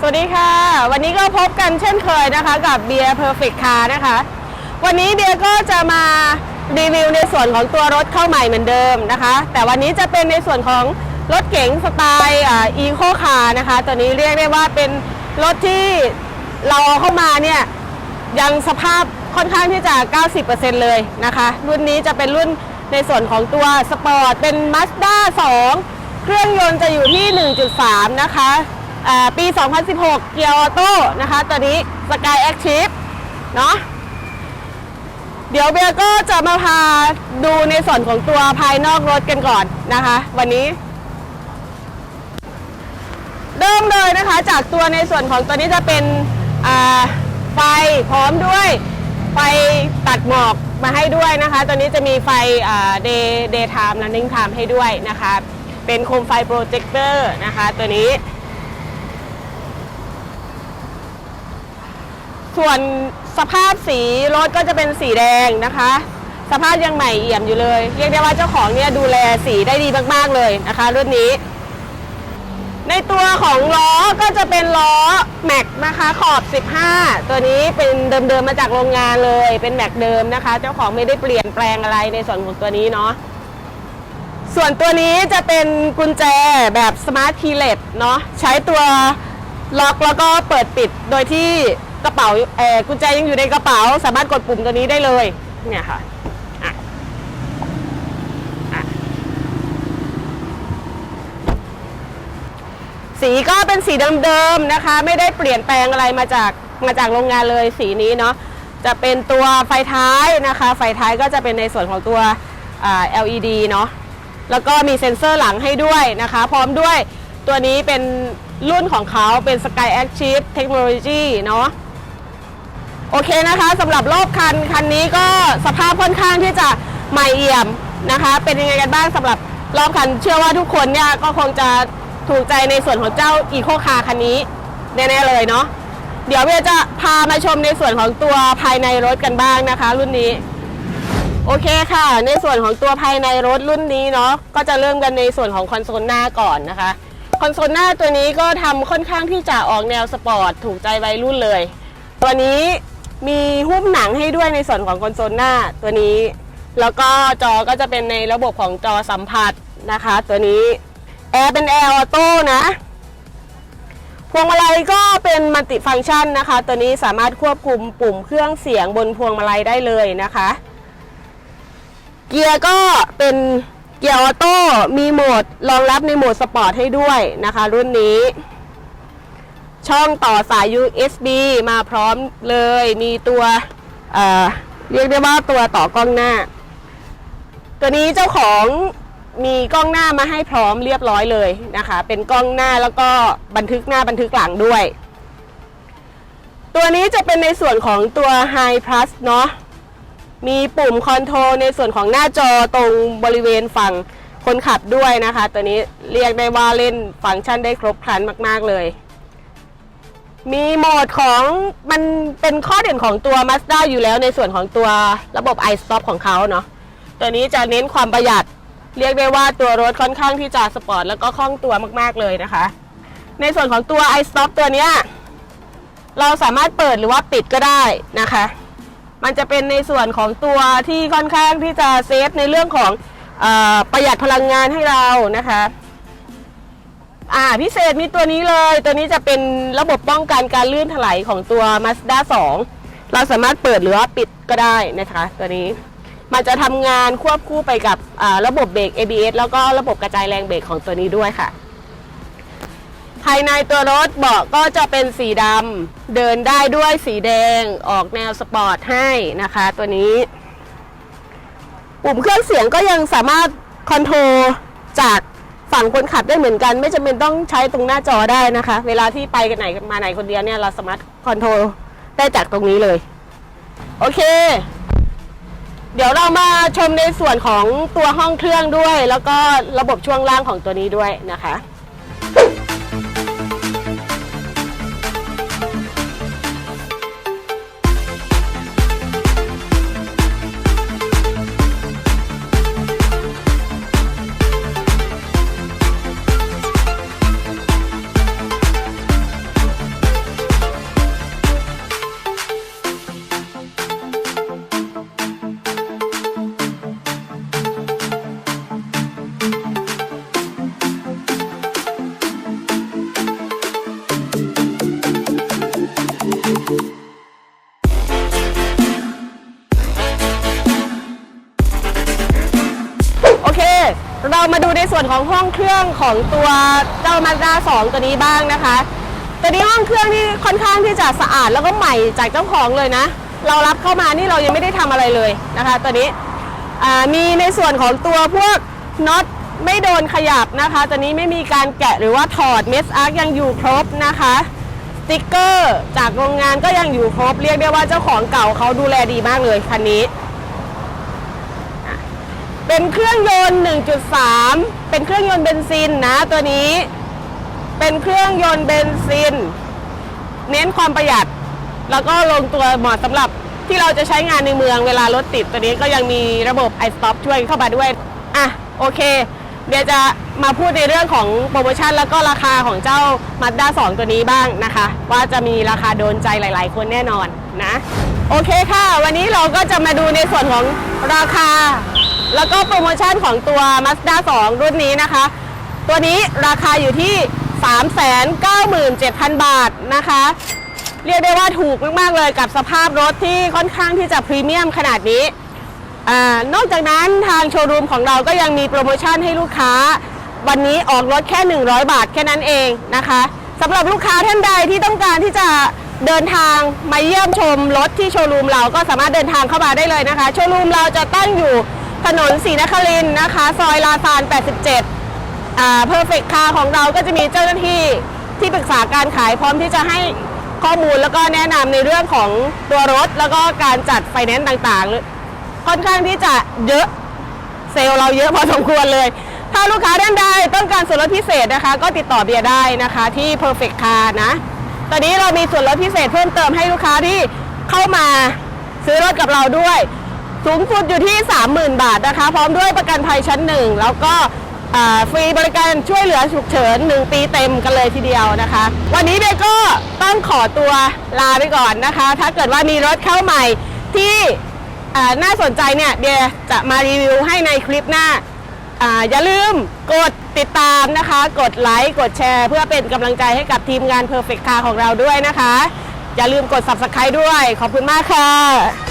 สวัสดีค่ะ วันนี้ก็พบกันเช่นเคยนะคะ กับเบียร์เพอร์เฟกต์คาร์นะคะ วันนี้เบียร์ก็จะมารีวิวในส่วนของตัวรถเข้าใหม่เหมือนเดิมนะคะ แต่วันนี้จะเป็นในส่วนของรถเก๋งสไตล์อีโคคาร์นะคะ ตัวนี้เรียกได้ว่าเป็นรถที่เราเอาเข้ามาเนี่ย ยังสภาพค่อนข้างที่จะ 90%เลยนะคะ รุ่นนี้จะเป็นรุ่นในส่วนของตัวสปอร์ตเป็น Mazda 2 เครื่องยนต์จะอยู่ที่ 1.3 นะคะ ปี 2016 เกียร์ออโต้นะคะ ตัวนี้ Sky Active เนาะเดี๋ยวเบียก็จะมาพาดูในส่วนของตัวภายนอกรถกันก่อนนะคะ วันนี้ เริ่มเลยนะคะจากตัวในส่วนของตัวนี้จะเป็นไฟพร้อมด้วย ไฟตัดหมอกมาให้ด้วยนะคะ ตัวนี้จะมีไฟเดย์เดย์ไทม์และนิ่งไทม์ให้ด้วยนะคะ เป็นโคมไฟโปรเจคเตอร์นะคะ ตัวนี้ ส่วนสภาพสีรถก็จะเป็นสีแดงนะคะ สภาพยังใหม่เอี่ยมอยู่เลย เรียกได้ว่าเจ้าของเนี่ยดูแลสีได้ดีมากๆเลยนะคะรุ่นนี้ ในตัวของล้อก็จะเป็นล้อแม็กนะคะขอบ 15 ตัวนี้เป็นเดิมๆมาจากโรงงานเลย เป็นแม็กเดิมนะคะ เจ้าของไม่ได้เปลี่ยนแปลงอะไรในส่วนของตัวนี้เนาะส่วนตัวนี้จะเป็นกุญแจแบบสมาร์ทคีเลตเนาะใช้ตัวล็อกแล้วก็เปิดปิดโดยที่ กระเป๋าเออกุญแจยังอยู่ในกระเป๋า สามารถกดปุ่มตัวนี้ได้เลย เนี่ยค่ะอะอะสีก็เป็นสีเดิมๆนะคะ ไม่ได้เปลี่ยนแปลงอะไรมาจากมาจากโรงงานเลยสีนี้เนาะจะเป็นตัวไฟท้ายนะคะ ไฟท้ายก็จะเป็นในส่วนของตัว LED เนาะแล้วก็มีเซ็นเซอร์หลังให้ด้วยนะคะ พร้อมด้วยตัวนี้เป็นรุ่นของเขาเป็น Sky Active Technology เนาะ โอเคนะคะสำหรับรอบคันคันนี้ก็สภาพค่อนข้างที่จะใหม่เอี่ยมนะคะ เป็นยังไงกันบ้างสำหรับรอบคัน เชื่อว่าทุกคนเนี่ยก็คงจะถูกใจในส่วนของเจ้าอีโคคาร์คันนี้แน่ๆเลยเนาะเดี๋ยวเบียร์จะพามาชมในส่วนของตัวภายในรถกันบ้างนะคะ รุ่นนี้ โอเคค่ะ ในส่วนของตัวภายในรถรุ่นนี้เนาะก็จะเริ่มกันในส่วนของคอนโซลหน้าก่อนนะคะคอนโซลหน้าตัวนี้ก็ทำค่อนข้างที่จะออกแนวสปอร์ตถูกใจวัยรุ่นเลย ตัวนี้ มีหุ้มหนังให้ด้วยในส่วนของคอนโซลหน้าตัวนี้ แล้วก็จอก็จะเป็นในระบบของจอสัมผัสนะคะ ตัวนี้แอร์เป็นแอร์ออโต้นะพวงมาลัยก็เป็นมัลติฟังก์ชันนะคะ ตัวนี้สามารถควบคุมปุ่มเครื่องเสียงบนพวงมาลัยได้เลยนะคะ เกียร์ก็เป็นเกียร์ออโต้มีโหมดรองรับในโหมดสปอร์ตให้ด้วยนะคะ รุ่นนี้ ช่องต่อสาย USB มาพร้อมเลย มีตัวเเรียกได้ว่าตัวต่อกล้องหน้า ตัวนี้เจ้าของมีกล้องหน้ามาให้พร้อมเรียบร้อยเลยนะคะ เป็นกล้องหน้าแล้วก็บันทึกหน้าบันทึกหลังด้วย ตัวนี้จะเป็นในส่วนของตัว High Plus เนาะมีปุ่มคอนโทรลในส่วนของหน้าจอตรงบริเวณฝั่งคนขับด้วยนะคะ ตัวนี้เรียกได้ว่าเล่นฟังก์ชันได้ครบครันมาก ๆ เลย มีโหมดของมันเป็นข้อเด่นของตัว Mazda อยู่แล้วในส่วนของตัวระบบ iStop ของเขาเนาะตัวนี้จะเน้นความประหยัด เรียกได้ว่าตัวรถค่อนข้างที่จะสปอร์ตแล้วก็คล่องตัวมากๆเลยนะคะ ในส่วนของตัว iStop ตัวเนี้ยเราสามารถเปิดหรือว่าปิดก็ได้นะคะ มันจะเป็นในส่วนของตัวที่ค่อนข้างที่จะเซฟในเรื่องของอประหยัดพลังงานให้เรานะคะ อ่าพิเศษมีตัวนี้เลย ตัวนี้จะเป็นระบบป้องกันการลื่นถลายของตัว Mazda 2 เราสามารถเปิดหรือว่าปิดก็ได้นะคะ ตัวนี้มันจะทำงานควบคู่ไปกับระบบเบรก ABS แล้วก็ระบบกระจายแรงเบรกของตัวนี้ด้วยค่ะ ภายในตัวรถเบาะก็จะเป็นสีดำเดินได้ด้วยสีแดงออกแนวสปอร์ตให้นะคะ ตัวนี้ ปุ่มเครื่องเสียงก็ยังสามารถคอนโทรลจาก ฝั่งคนขับได้เหมือนกัน ไม่จำเป็นต้องใช้ตรงหน้าจอได้นะคะ เวลาที่ไปกันไหนมาไหนคนเดียวเนี่ยเราสามารถคอนโทรลได้จากตรงนี้เลย โอเค เดี๋ยวเรามาชมในส่วนของตัวห้องเครื่องด้วย แล้วก็ระบบช่วงล่างของตัวนี้ด้วยนะคะ เรามาดูในส่วนของห้องเครื่องของตัวเจ้า Mazda 2 ตัวนี้บ้างนะคะ ตัวนี้ห้องเครื่องที่ค่อนข้างที่จะสะอาดแล้วก็ใหม่จากเจ้าของเลยนะ เรารับเข้ามานี่เรายังไม่ได้ทำอะไรเลยนะคะ ตัวนี้มีในส่วนของตัวพวกน็อตไม่โดนขยับนะคะ ตัวนี้ไม่มีการแกะหรือว่าถอดเมสอาร์ยังอยู่ครบนะคะสติกเกอร์จากโรงงานก็ยังอยู่ครบ เรียกได้ว่าเจ้าของเก่าเขาดูแลดีมากเลยคันนี้ เป็นเครื่องยนต์ 1.3 เป็นเครื่องยนต์เบนซินนะตัวนี้ เป็นเครื่องยนต์เบนซิน เน้นความประหยัด แล้วก็ลงตัวเหมาะสำหรับที่เราจะใช้งานในเมืองเวลารถติด ตัวนี้ก็ยังมีระบบ iStop ช่วยเข้ามาด้วย อะ โอเค เดี๋ยวจะมาพูดในเรื่องของโปรโมชั่นแล้วก็ราคาของเจ้า Mazda 2 ตัวนี้บ้างนะคะ ว่าจะมีราคาโดนใจหลาย ๆ คนแน่นอนนะ โอเคค่ะ วันนี้เราก็จะมาดูในส่วนของราคา แล้วก็โปรโมชั่นของตัว Mazda 2 รุ่นนี้นะคะ ตัวนี้ราคาอยู่ที่ 397,000 บาทนะคะ เรียกได้ว่าถูกมาก ๆ เลยกับสภาพรถที่ค่อนข้างที่จะพรีเมียมขนาดนี้อนอกจากนั้นทางโชว์รูมของเราก็ยังมีโปรโมชั่นให้ลูกค้า วันนี้ออกรถแค่ 100 บาทแค่นั้นเองนะคะสำหรับลูกค้าท่านใดที่ต้องการที่จะเดินทางมาเยี่ยมชมรถที่โชว์รูมเราก็สามารถเดินทางเข้ามาได้เลยนะคะ โชว์รูมเราจะตั้งอยู่ ถนนศรีนครินนะคะ ซอยลาซาน 87 อ่าเพอร์เฟกคาของเราก็จะมีเจ้าหน้าที่ที่ปรึกษาการขายพร้อมที่จะให้ข้อมูลแล้วก็แนะนำในเรื่องของตัวรถ แล้วก็การจัดไฟแนนซ์ต่างๆ ค่อนข้างที่จะเยอะเซลล์เราเยอะพอสมควรเลย ถ้าลูกค้าท่านใดต้องการส่วนลดพิเศษนะคะ ก็ติดต่อเบียร์ได้นะคะที่ Perfect Car นะ ตอนนี้เรามีส่วนลดพิเศษเพิ่มเติมให้ลูกค้าที่เข้ามาซื้อรถกับเราด้วย สูงสุดอยู่ที่ 30,000 บาทนะคะ พร้อมด้วยประกันภัยชั้นหนึ่งแล้วก็ฟรีบริการช่วยเหลือฉุกเฉิน 1 ปีเต็มกันเลยทีเดียวนะคะ วันนี้เบก็ต้องขอตัวลาไปก่อนนะคะ ถ้าเกิดว่ามีรถเข้าใหม่ที่น่าสนใจเนี่ยเดียจะมารีวิวให้ในคลิปหน้าอ่าอย่าลืมกดติดตามนะคะ กดไลค์กดแชร์ เพื่อเป็นกำลังใจให้กับทีมงาน Perfect Car ของเราด้วยนะคะ อย่าลืมกด Subscribe ด้วย ขอบคุณมากค่ะ